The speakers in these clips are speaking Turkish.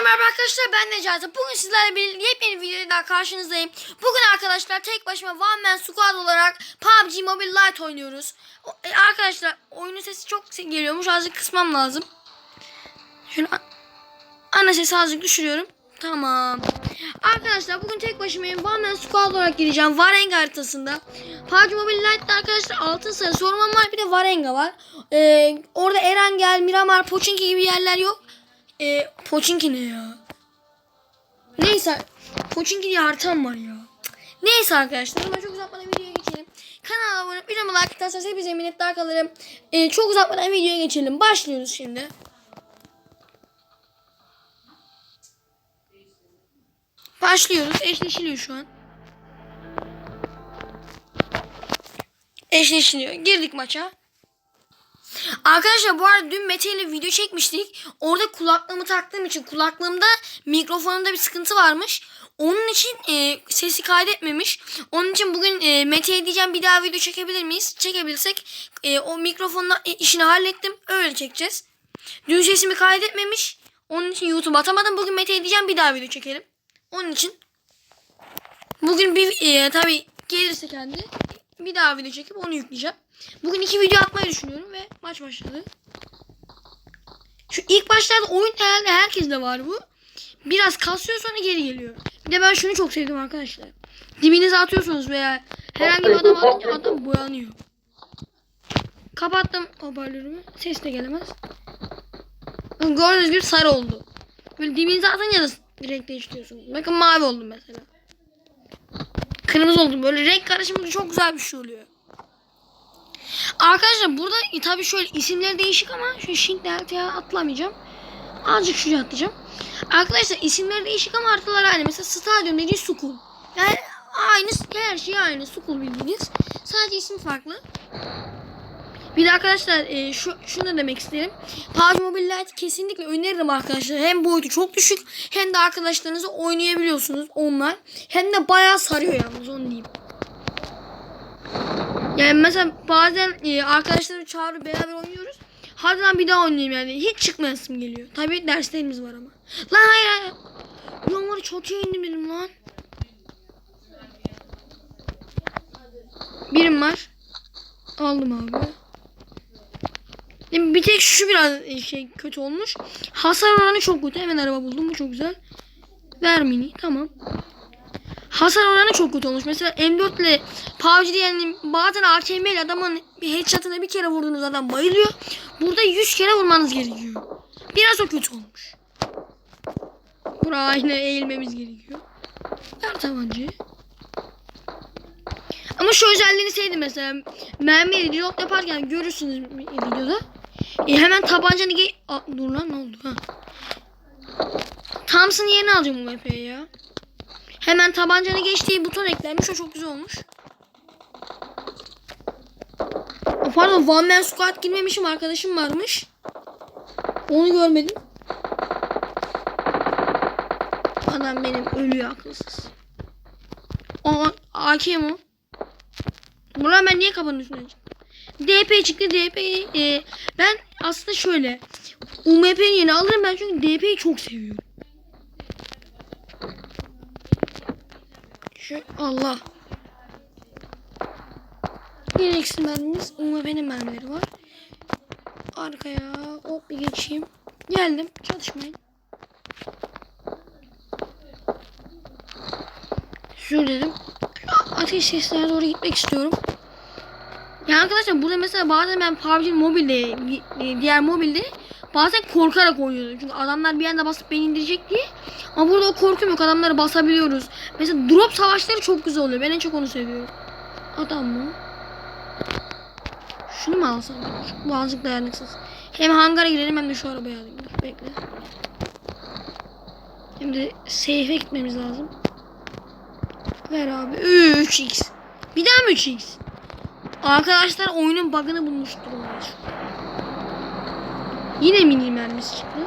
Herkese merhaba arkadaşlar ben Necati. Bugün sizlerle bir yepyeni videoyla daha karşınızdayım. Bugün arkadaşlar tek başıma One Man Squad olarak PUBG Mobile Lite oynuyoruz. O- e, arkadaşlar oyunun sesi çok geliyormuş. Azıcık kısmam lazım. Şunu ana sesi azıcık düşürüyorum. Tamam. Arkadaşlar bugün tek başımayım. One Man Squad olarak gireceğim. Varenga haritasında. PUBG Mobile Lite'da arkadaşlar altın sarı sormam var. Bir de Varenga var. Ee, orada Erangel, Miramar, Pochinki gibi yerler yok. E, Pochinki ne ya? Neyse. Pochinki diye haritam var ya. Neyse arkadaşlar. Ama çok uzatmadan videoya geçelim. Kanala abone olup videomu like atarsanız hepinize minnettar kalırım. E, çok uzatmadan videoya geçelim. Başlıyoruz şimdi. Başlıyoruz. Eşleşiliyor şu an. Eşleşiliyor. Girdik maça. Arkadaşlar bu arada dün Mete ile video çekmiştik. Orada kulaklığımı taktığım için kulaklığımda mikrofonumda bir sıkıntı varmış. Onun için e, sesi kaydetmemiş. Onun için bugün e, Mete'ye diyeceğim bir daha video çekebilir miyiz? Çekebilirsek e, o mikrofonla e, işini hallettim. Öyle çekeceğiz. Dün sesimi kaydetmemiş. Onun için YouTube atamadım. Bugün Mete'ye diyeceğim bir daha video çekelim. Onun için bugün bir e, tabii gelirse kendi bir daha video çekip onu yükleyeceğim. Bugün iki video atmayı düşünüyorum ve maç başladı. Şu ilk başlarda oyun herhalde herkeste var bu. Biraz kasıyor sonra geri geliyor. Bir de ben şunu çok sevdim arkadaşlar. Dibinize atıyorsunuz veya herhangi bir adam atınca adam boyanıyor. Kapattım hoparlörümü. Ses de gelemez. Gördüğünüz gibi sarı oldu. Böyle dibinize atınca da renk değiştiriyorsunuz. Bakın mavi oldu mesela. Kırmızı oldu. Böyle renk karışımı çok güzel bir şey oluyor. Arkadaşlar burada e, tabii şöyle isimleri değişik ama şu Şink Delta'ya atlamayacağım. Azıcık şuraya atlayacağım. Arkadaşlar isimleri değişik ama haritalar aynı. Mesela stadyum dediği Sukul. Yani aynı her şey aynı. Sukul bildiğiniz. Sadece isim farklı. Bir de arkadaşlar e, şu şunu demek isterim. PUBG Mobile Lite kesinlikle öneririm arkadaşlar. Hem boyutu çok düşük hem de arkadaşlarınızla oynayabiliyorsunuz onlar. Hem de bayağı sarıyor yalnız onu diyeyim. Yani mesela bazen e, arkadaşlarım çağırıyor beraber oynuyoruz. Hadi lan bir daha oynayayım yani. Hiç çıkmayasım geliyor. Tabii derslerimiz var ama. Lan hayır hayır. Ulan var ya çatıya indim dedim lan. Birim var. Aldım abi. Bir tek şu biraz e, şey kötü olmuş. Hasar oranı çok kötü. Hemen araba buldum. Bu çok güzel. Ver mini. Tamam. Hasar oranı çok kötü olmuş. Mesela M4 ile PUBG'de yani bazen AKM ile adamın bir headshot'ına bir kere vurduğunuz adam bayılıyor. Burada 100 kere vurmanız gerekiyor. Biraz o kötü olmuş. Buraya aynı eğilmemiz gerekiyor. Ver tabancayı. Ama şu özelliğini sevdim mesela. Mermiyi reload yaparken görürsünüz videoda. E hemen tabancanı ge... Aa, dur lan ne oldu ha. Thompson'ın yerini alacağım bu MP'ye ya. Hemen tabancanı geçtiği buton eklenmiş. O çok güzel olmuş. Aa, Pardon One Man Squad girmemişim. Arkadaşım varmış. Onu görmedim. Adam benim ölüyor akılsız. Aa AK mi o? Buran ben niye kafanın üstüne? DP çıktı. DP e, ben aslında şöyle UMP'nin yeni alırım ben çünkü DP'yi çok seviyorum. Allah. Gereksiz mermimiz. UMP'nin mermileri var. Arkaya hop bir geçeyim. Geldim. Çalışmayın. Şur dedim. Ateş seslerine doğru gitmek istiyorum. Ya arkadaşlar burada mesela bazen ben PUBG mobilde diğer mobilde bazen korkarak oynuyordum. Çünkü adamlar bir anda basıp beni indirecek diye. Ama burada o korkum yok. Adamları basabiliyoruz. Mesela drop savaşları çok güzel oluyor. Ben en çok onu seviyorum. Adam mı? Şunu mu alsam? Bu azıcık dayanıksız. Hem hangara girelim hem de şu arabayı alayım. Dur bekle. Hem de safe'e gitmemiz lazım. Ver abi. 3x. Bir daha mı 3x? Arkadaşlar oyunun bug'ını bulmuş durumdalar. Yine mini mermisi çıktı.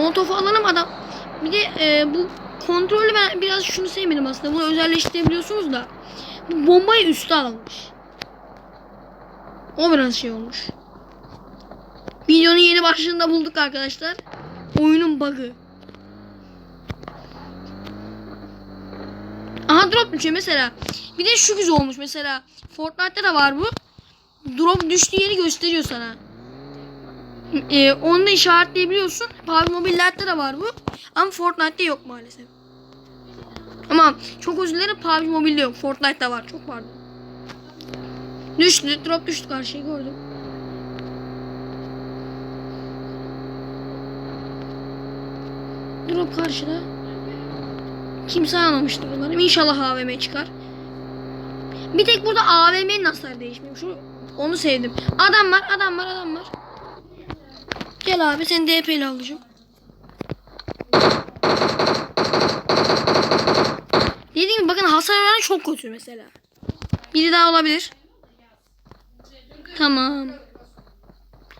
Molotov alalım adam. Bir de e, bu kontrolü ben biraz şunu sevmedim aslında. Bunu özelleştirebiliyorsunuz da. Bu bombayı üste almış. O biraz şey olmuş. Videonun yeni başlığında bulduk arkadaşlar. Oyunun bug'ı. Aha drop düşüyor mesela. Bir de şu güzel olmuş mesela. Fortnite'ta da var bu. Drop düştüğü yeri gösteriyor sana. Ee, onu da işaretleyebiliyorsun. PUBG Mobile Lite'da da var bu. Ama Fortnite'ta yok maalesef. Ama çok özür dilerim PUBG Mobile'de yok. Fortnite'da var. Çok pardon. Düştü. Drop düştü karşıya gördüm. Drop karşıda. Kimse almamıştır umarım. İnşallah AVM çıkar. Bir tek burada AVM'nin hasarı değişmiyor. Şu onu sevdim. Adam var, adam var, adam var. Gel abi sen DP ile alacağım. Dediğim gibi bakın hasar oranı çok kötü mesela. Biri daha olabilir. Tamam.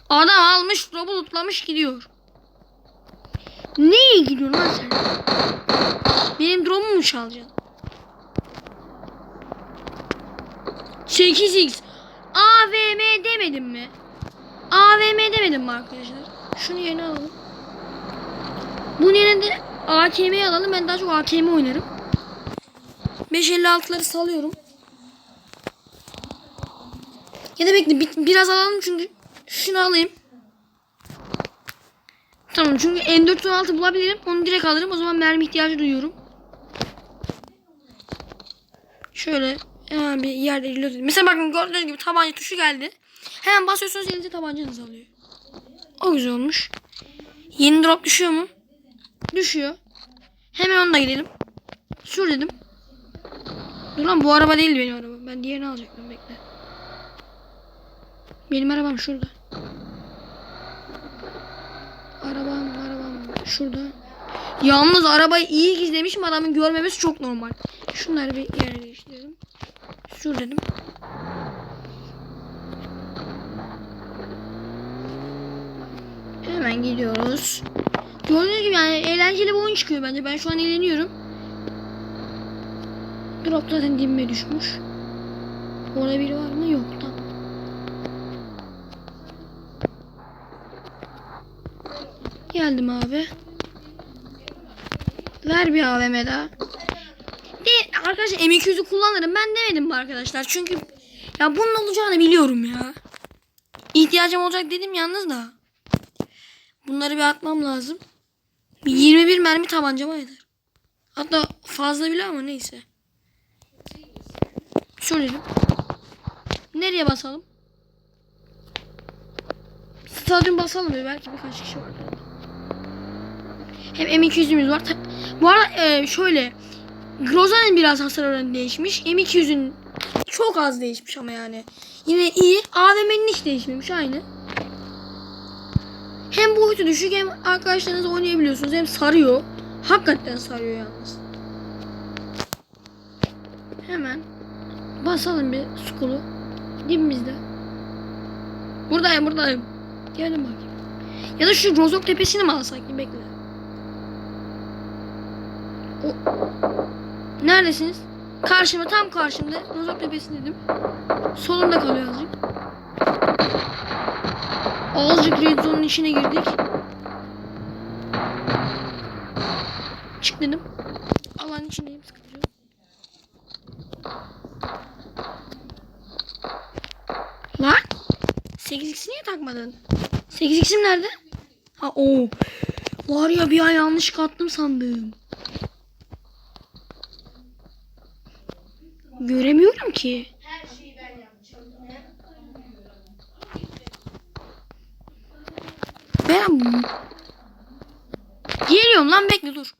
Adam almış, drop'u lootlamış gidiyor. Neye gidiyorsun lan sen? Benim drop'umu mu çalacaksın? 8x AVM demedim mi? AVM demedim mi arkadaşlar? Şunu yerine alalım. Bunun yerine de AKM'yi alalım. Ben daha çok AKM oynarım. 556'ları salıyorum. Ya da bekle bir- biraz alalım çünkü şunu alayım. Tamam çünkü M416 bulabilirim. Onu direkt alırım. O zaman mermi ihtiyacı duyuyorum. Şöyle hemen bir yerde reload edeyim. Mesela bakın gördüğünüz gibi tabanca tuşu geldi. Hemen basıyorsunuz elinize tabancanız alıyor. O güzel olmuş. Yeni drop düşüyor mu? Düşüyor. Hemen onunla gidelim. Sür dedim. Dur lan bu araba değil benim arabam. Ben diğerini alacaktım bekle. Benim arabam şurada. Arabam arabam şurada. Yalnız arabayı iyi gizlemişim adamın görmemesi çok normal. Şunları bir yere değiştirelim. Sür dedim. Hemen gidiyoruz. Gördüğünüz gibi yani eğlenceli bir oyun çıkıyor bence. Ben şu an eğleniyorum. Drop zaten dibime düşmüş. Orada biri var mı? Yok. Tamam. Geldim abi. Ver bir AVM daha. De, arkadaşlar M200'ü kullanırım. Ben demedim mi arkadaşlar? Çünkü ya bunun olacağını biliyorum ya. İhtiyacım olacak dedim yalnız da. Bunları bir atmam lazım. 21 mermi tabancama yeter. Hatta fazla bile ama neyse. Şöyle Nereye basalım? Stadyum basalım bir belki birkaç kişi vardır. Hem M200'ümüz var. Bu arada e, şöyle Groza'nın biraz hasar oranı değişmiş. M200'ün çok az değişmiş ama yani. Yine iyi. AVM'nin hiç değişmemiş aynı. Hem boyutu düşük hem arkadaşlarınızla oynayabiliyorsunuz. Hem sarıyor. Hakikaten sarıyor yalnız. Hemen basalım bir skulu. Dibimizde. Buradayım buradayım. Gelin bakayım. Ya da şu Rozok tepesini mi alsak bekle. O... Neredesiniz? Karşımda tam karşımda. Rozok tepesi dedim. Solunda kalıyor azıcık. Azıcık red zone'un içine girdik. Çık dedim. Alan içindeyim sıkıntı yok. Lan 8x'i niye takmadın? 8x'im nerede? Ha o. Var ya bir an yanlış kattım sandım. Göremiyorum ki. Ben Geliyorum lan bekle dur.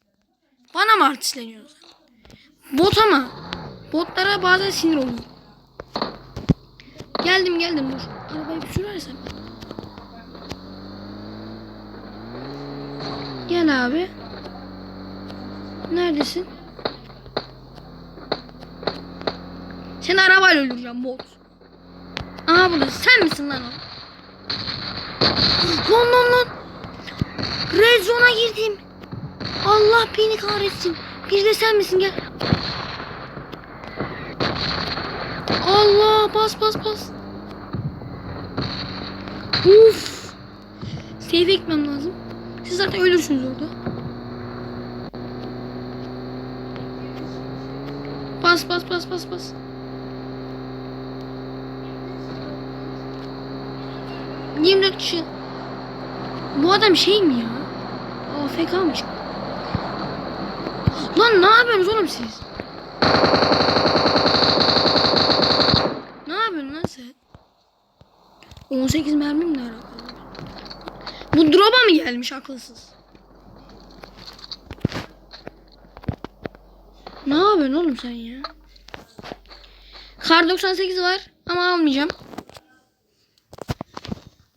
Bana mı artistleniyorsun sen? Bot ama. Botlara bazen sinir oluyorum. Geldim geldim dur. Arabayı bir sürersem. Gel abi. Neredesin? Seni arabayla öldüreceğim bot. Aha burada. Sen misin lan o? Lan lan lan. Red zone'a girdim. Allah beni kahretsin. Bir de sen misin gel. Allah bas bas bas. Uf. Safe'e gitmem lazım. Siz zaten ölürsünüz orada. Bas bas bas bas bas. Yirmi dört kişi. Bu adam şey mi ya? AFK mı çıktı? Lan ne yapıyorsunuz oğlum siz? Ne yapıyorsun lan sen? 18 mermim ne alakalı? Bu drop'a mı gelmiş akılsız? Ne yapıyorsun oğlum sen ya? Kar 98 var ama almayacağım.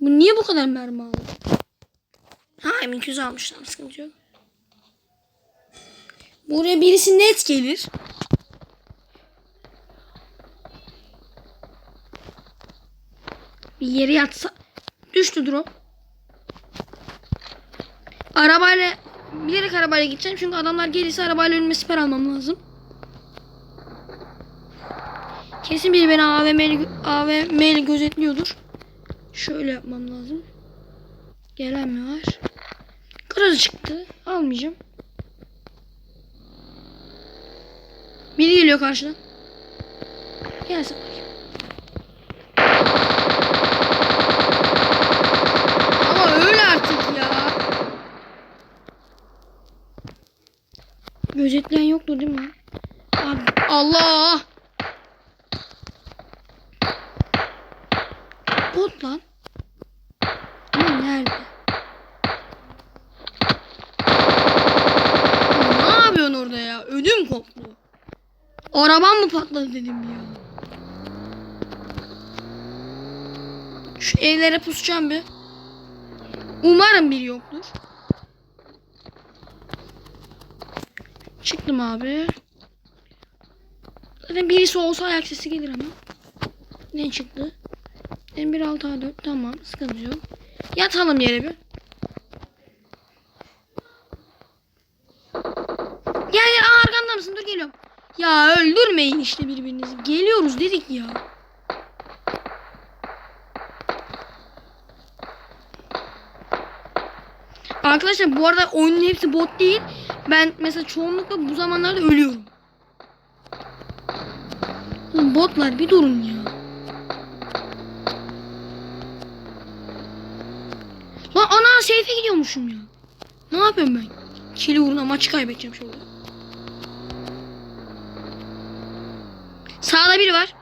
Bu niye bu kadar mermi aldı? Ha M200 almışlar sıkıntı yok. Buraya birisi net gelir. Bir yere yatsa. Düştü drop. Arabayla bilerek arabayla gideceğim çünkü adamlar gelirse arabayla önüme siper almam lazım. Kesin biri beni AVM'li AVM'li gözetliyordur. Şöyle yapmam lazım. Gelen mi var? Kırası çıktı. Almayacağım. Biri geliyor karşıdan. Gelsin bakayım. Ama öyle artık ya. Gözetleyen yoktur değil mi? Abi, Allah! Bot lan. Ama nerede? Ne yapıyorsun orada ya? Ödüm koptu. Arabam mı patladı dedim ya. Şu evlere pusacağım bir. Umarım biri yoktur. Çıktım abi. Zaten birisi olsa ayak sesi gelir ama. Ne çıktı? M16 A4 tamam sıkıntı yok. Yatalım yere bir. Gel gel Aa, arkamda mısın? Dur geliyorum. Ya öldürmeyin işte birbirinizi. Geliyoruz dedik ya. Arkadaşlar bu arada oyunun hepsi bot değil. Ben mesela çoğunlukla bu zamanlarda ölüyorum. Botlar bir durun ya. Lan ana seyfe gidiyormuşum ya. Ne yapıyorum ben? Kili uğruna maçı kaybedeceğim şurada. Sağda biri var.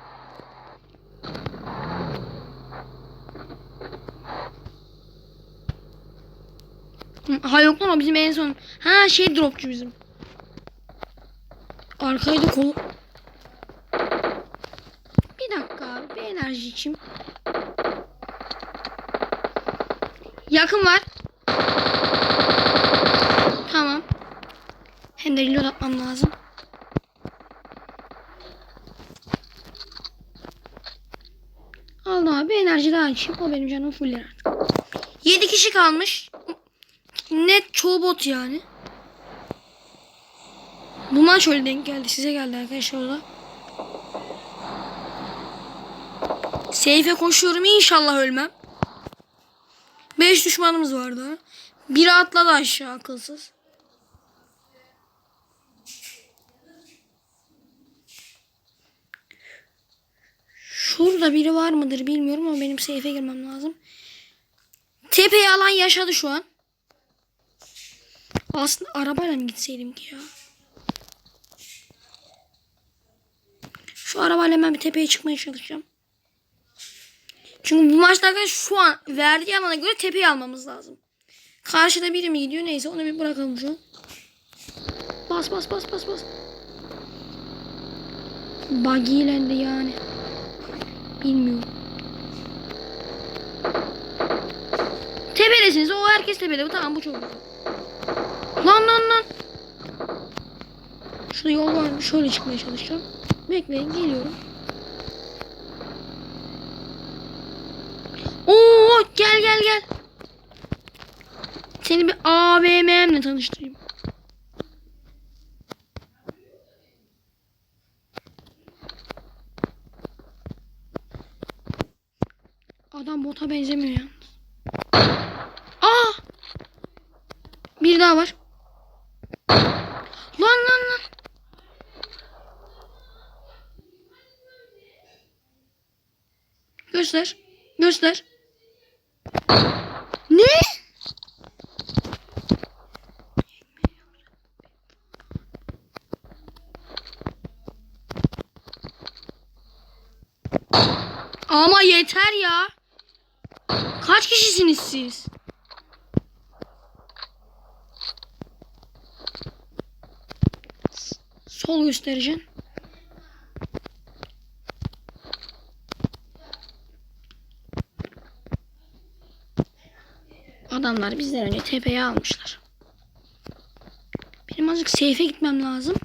Ha yok lan o bizim en son. Ha şey dropçu bizim. Arkayı da kol. Bir dakika bir enerji içeyim. Yakın var. Tamam. Hem de reload atmam lazım. Enerji daha açayım. O benim canım fuller artık. 7 kişi kalmış. Net çoğu bot yani. Bundan şöyle denk geldi. Size geldi arkadaşlar o da. Seyfe koşuyorum. İnşallah ölmem. 5 düşmanımız vardı. Biri atladı aşağı akılsız. Şurada biri var mıdır bilmiyorum ama benim seyfe girmem lazım. Tepeyi alan yaşadı şu an. Aslında arabayla mı gitseydim ki ya? Şu arabayla hemen bir tepeye çıkmaya çalışacağım. Çünkü bu arkadaşlar şu an verdiği alana göre tepeyi almamız lazım. Karşıda biri mi gidiyor neyse onu bir bırakalım şu an. Bas bas bas bas bas. Buggy yani. Bilmiyorum. Tepedesiniz. O herkes tepede. Tamam bu çok güzel. Lan lan lan. Şurada yol var? Şöyle çıkmaya çalışacağım. Bekleyin geliyorum. Oo gel gel gel. Seni bir AVM'mle tanıştırayım. Adam bota benzemiyor yalnız. Aa! Bir daha var. Lan lan lan. Göster. Göster. Ne? Ama yeter ya. Kaç kişisiniz siz? Sol göstereceğim. Adamlar bizden önce tepeye almışlar. Benim azıcık seyfe gitmem lazım.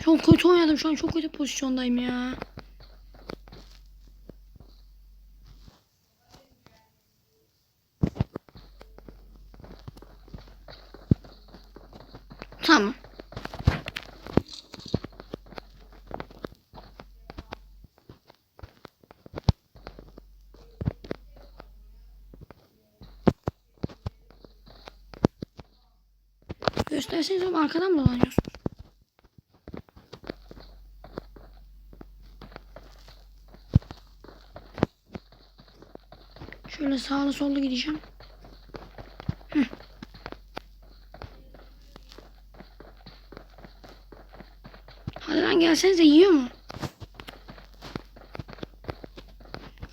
Çok kötü oynadım şu an çok kötü pozisyondayım ya. Tamam. Gösterseniz oğlum arkadan mı dolanıyorsun? Şöyle sağlı sollu gideceğim. Heh. Hadi lan gelsenize yiyor mu?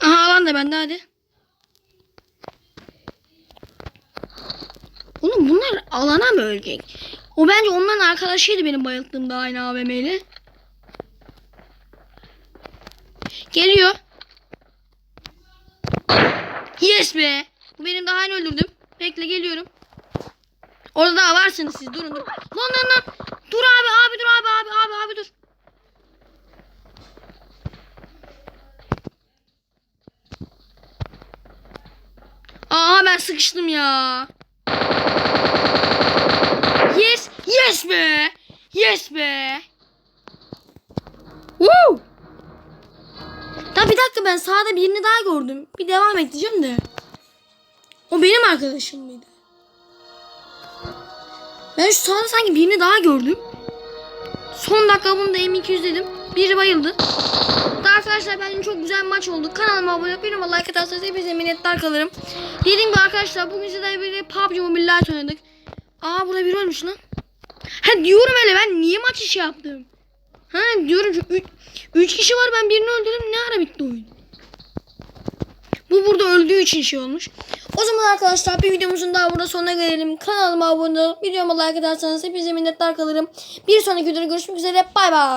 Aha alan da bende hadi. Oğlum bunlar alana mı ölecek? O bence onların arkadaşıydı benim bayılttığımda aynı AVM'yle. Geliyor. Yes be. Bu benim daha yeni öldürdüm. Bekle geliyorum. Orada daha varsınız siz durun dur. Lan lan lan. Dur abi abi dur abi abi abi abi dur. Aa ben sıkıştım ya. Yes. Yes be. Yes be. Woo. Da bir dakika ben sağda birini daha gördüm. Bir devam edeceğim de. O benim arkadaşım mıydı? Ben şu sağda sanki birini daha gördüm. Son dakika bunu da M200 dedim. Biri bayıldı. Da arkadaşlar bence çok güzel bir maç oldu. Kanalıma abone olup like atarsanız hepinize minnettar kalırım. Dediğim gibi arkadaşlar bugün sizlerle bir PUBG Mobile Lite oynadık. Aa burada biri ölmüş lan. Ha diyorum hele ben niye maç işi yaptım? Ha diyorum şu 3 kişi var ben birini öldürdüm ne ara bitti oyun? Bu burada öldüğü için şey olmuş. O zaman arkadaşlar bir videomuzun daha burada sonuna gelelim. Kanalıma abone olup videoma like atarsanız hepinize minnettar kalırım. Bir sonraki videoda görüşmek üzere. Bay bay.